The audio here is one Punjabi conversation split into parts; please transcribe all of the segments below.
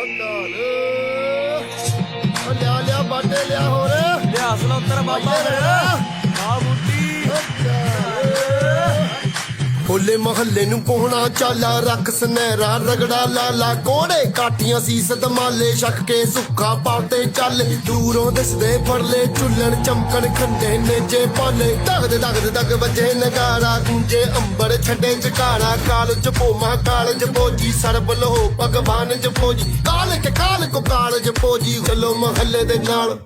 ਚਾਲ ਓ ਲਿਆ ਲਿਆ ਬਾਟੇ ਲਿਆ ਹੋਰ ਲਿਆ ਸਲੋਤਰ ਬਾਬਾ ਮੇਰਾ ਆ ਬੁੱਢੀ ਹੋਲੇ ਮਹੱਲੇ ਨੂੰ ਪੋਹਣਾ ਚਾਲਾ ਰੱਖ ਸਨਹਿਰਾ ਰਗੜਾ ਲਾਲਾ, ਕੋੜੇ ਕਾਠੀਆਂ ਸੀ ਸਦਮਾਲੇ ਛੱਕ ਕੇ ਸੁੱਖਾ ਪਾਤੇ ਚੱਲ। ਦੂਰੋਂ ਦਿਸਦੇ ਫਰਲੇ ਚੁੱਲਣ ਚਮਕਣ ਖੰਡੇ ਨੇਜੇ ਪਾਲੇ। ਦਗਦ ਦਗਦ ਧਗ ਵੱਜੇ ਨਗਾਰਾ ਗੂੰਜੇ ਛੱਡੇ ਜਕਾਰਾ ਕਾਲ ਜਪੋ ਮਾ ਕਾਲ ਸਰਬ ਲਹੋ, ਭਗਵਾਨ ਜਪੋਜੀ ਕਾਲ ਕਾਲ ਕੋ ਕਾਲ ਜਪੋਜੀ ਚਲੋ ਮਹੱਲੇ ਦੇ ਨਾਲ।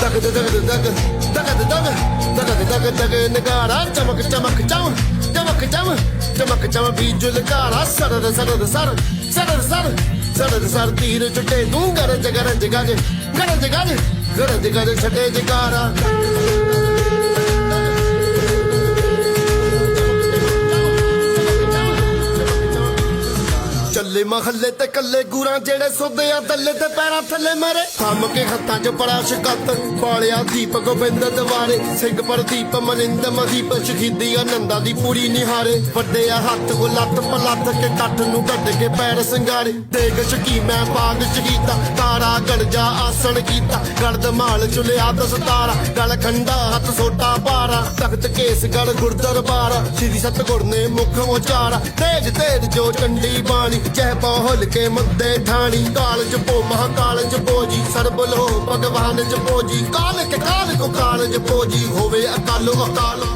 ਦਗਦ ਦਗਦ ਦਗ ਦਗਦ ਦਗ ਦਗਦ ਦਗ ਦਗ ਨਗਾਰਾ, ਚਮਕ ਚਮਕ, ਚਮ ਚਮਕ ਚਮ ਚਮਕ, ਚਮ, ਬੀਜ ਲਕਾਰਾ, ਸਰਦ ਸਰਦ, ਸਰ ਸਰਦ ਸਰ ਸਰਦ, ਸਰ, ਤੀਰ ਚੁੱਟੇ ਤੂੰ, ਗਰਜ ਗਰਜ, ਗਜ ਗਰਜ ਗਜ ਗਰਜ, ਛੱਡੇ ਜਕਾਰਾ। ਚੱਲੇ ਮਹੱਲੇ ਤੇ ਕੱਲੇ ਗੁਰਾਂ ਜਿਹੜੇ ਸੋਦੇ ਆ ਦੱਲੇ ਤੇ ਪੈਰਾਂ ਥੱਲੇ ਮਰੇ। ਥੰਮ ਕੇ ਹੱਥਾਂ 'ਚ ਬੜਾ ਸ਼ਕਤ ਬਾਲਿਆ ਦੀਪ ਗੋਬਿੰਦ ਦਵਾਰੇ। ਸਿੰਘ ਪ੍ਰਦੀਪ ਮਨਿੰਦ ਮਦੀਪ ਸ਼ਹੀਦੀ ਆਨੰਦਾਂ ਦੀ ਪੂਰੀ ਨਿਹਾਰੇ। ਵੱਡੇ ਆ ਹੱਥ ਕੋ ਲੱਤ ਪਲੱਥ ਕੇ ਕੱਠ ਨੂੰ ਕੱਢ ਕੇ ਪੈਰ ਸੰਗਾਰੇ। ਦੇਗ ਚਕੀ ਮੈਂ ਬਾਗ ਚ ਤਾਰਾ ਗੜਜਾ ਆਸਣ ਕੀਤਾ ਗੜਦ ਮਾਲ ਚੁਲਿਆ ਦਸਤਾਰਾ ਗਲ ਖੰਡਾ, ਹੱਥ ਸੋਟਾ ਪਾਰਾ, ਤਖਤ ਕੇਸ ਗੜ ਗੁਰਦਰਬਾਰਾ ਸ੍ਰੀ ਸਤਗੁਰ ਨੇ ਮੁਖ ਉਚਾਰਾ, ਤੇਜ ਤੇਜ ਜੋ ਚੰਡੀ ਬਾਣੀ ਜੈ ਬਹੁਲ ਕੇ ਮੁੱਦੇ ਠਾਣੀ, ਕਾਲ ਜਪੋ ਮਹਾਕਾਲ ਜਪੋ ਜੀ, ਸਰਬ ਲੋ ਭਗਵਾਨ ਚ ਜੀ ਕਾਲ ਕੇ ਕਾਲ ਕੋ ਕਾਲ ਜਪੋ ਜੀ, ਹੋਵੇ ਅਕਾਲ ਅਕਾਲ।